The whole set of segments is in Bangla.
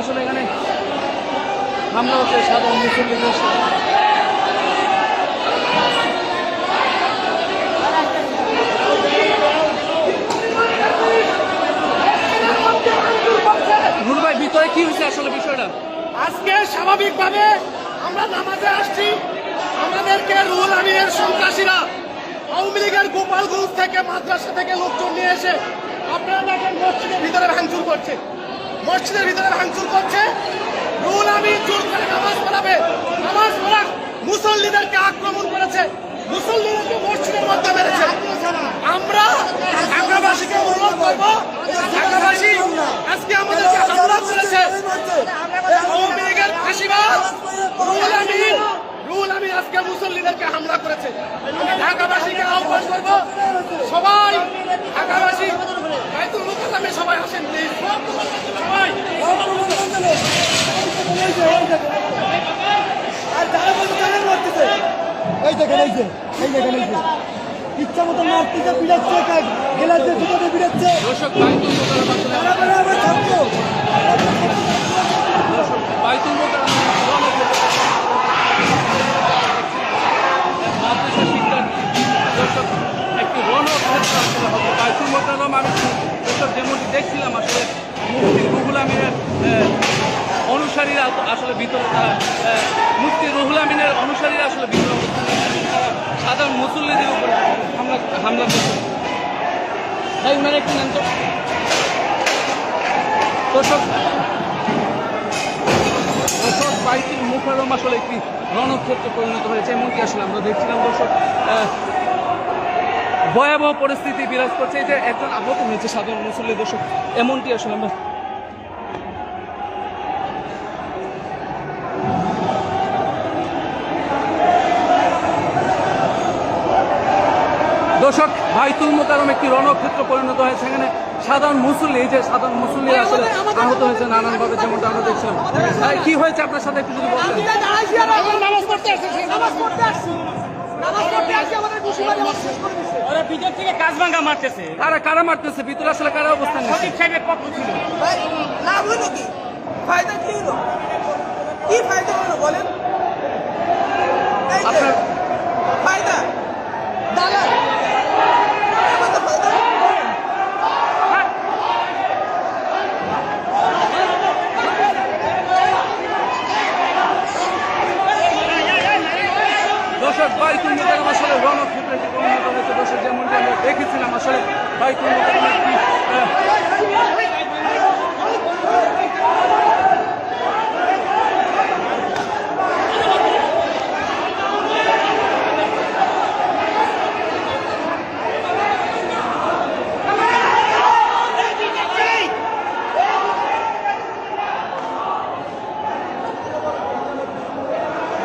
আসলে এখানে হামলা হচ্ছে সাধারণ বিষয়টা? আজকে স্বাভাবিকভাবে আমরা আসছি। আমাদেরকে সন্ত্রাসীরা আওয়ামী লীগের থেকে, মাদ্রাসা থেকে লোকজন নিয়ে এসে আপনারা দেখেন মসজিদের ভিতরে ভাঙচুর করছে। মসজিদের ভিতরে ভাঙচুর করছে। আমি নামাজ পড়াবে। নামাজ পড়া মুসল্লিদেরকে আক্রমণ করেছে। মুসল্লিদেরকে মসজিদের মধ্যে মেরেছে। আমরা ঢাকাবাসীকে অনুরোধ ঢাকাবাসী, আজকে আমাদেরকে করেছে। আমিন আজকে মুসল্লিদেরকে হামলা করেছে। আমি ঢাকাবাসীকে আহ্বান করব সবাই ঢাকাবাসী বাইতুল সবাই আসেন প্লিজ সবাই। এই দেখেন এই যে এই দেখেন এই যে। ইচ্ছা মতো মারতেছে তারা ছাত্র মুফতি রুহুল আমিনের অনুসারীরা আসলে ভিতরে তারা মুফতি রুহুল আমিনের অনুসারীরা আসলে ভিতরে। তারা সাধারণ মুসল্লিদের উপর হামলা হামলা করছে তাই উনারা একটু নেন তো দর্শক দর্শক বাইকের মুখারম আসলে একটি রণক্ষেত্রে পরিণত হয়েছে, এমনকি আসলে আমরা দেখছিলাম দর্শক ভয়াবহ পরিস্থিতি বিরাজ করছে এই যে একজন আহত হয়েছে সাধারণ মুসল্লি দর্শক এমনটি আসলে আমরা দর্শক বাইতুল মোকারম একটি রণক্ষেত্র পরিণত হয়েছে এখানে সাধারণ মুসল্লি এই যে সাধারণ মুসল্লি আসলে আহত হয়েছে নানানভাবে যেমনটা আমরা দেখছিলাম কি হয়েছে আপনার সাথে একটু যদি বলতেন ওরা ভিতর থেকে কাজ মারতেছে। কারা কারা মারতেছে? ভিতরে আসলে কারা অবস্থান সঠিক সাহেবের পক্ষ ছিল। লাভ হলো কি? ফায়দা কি হলো? কি ফায়দা হলো বলেন? আপনার ফায়দা দালাল আমাদের ফায়দা দর্শক বাইতুল মোকারম আসলে রণক্ষেত্রে পরিণত হয়েছে দর্শক যেমনটি আমরা দেখেছিলাম আসলে বাইতুল মোকারম একটি আহ,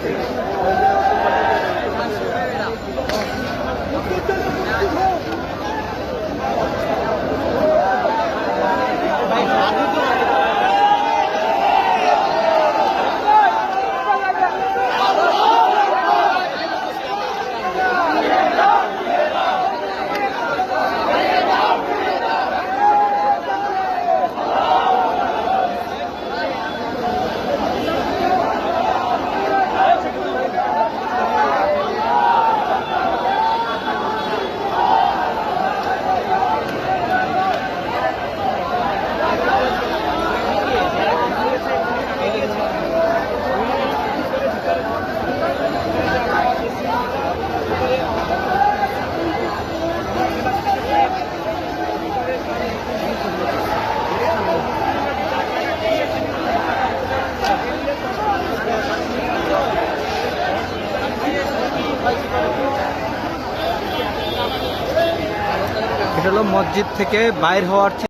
Thank you. মসজিদ থেকে বাইর হওয়ার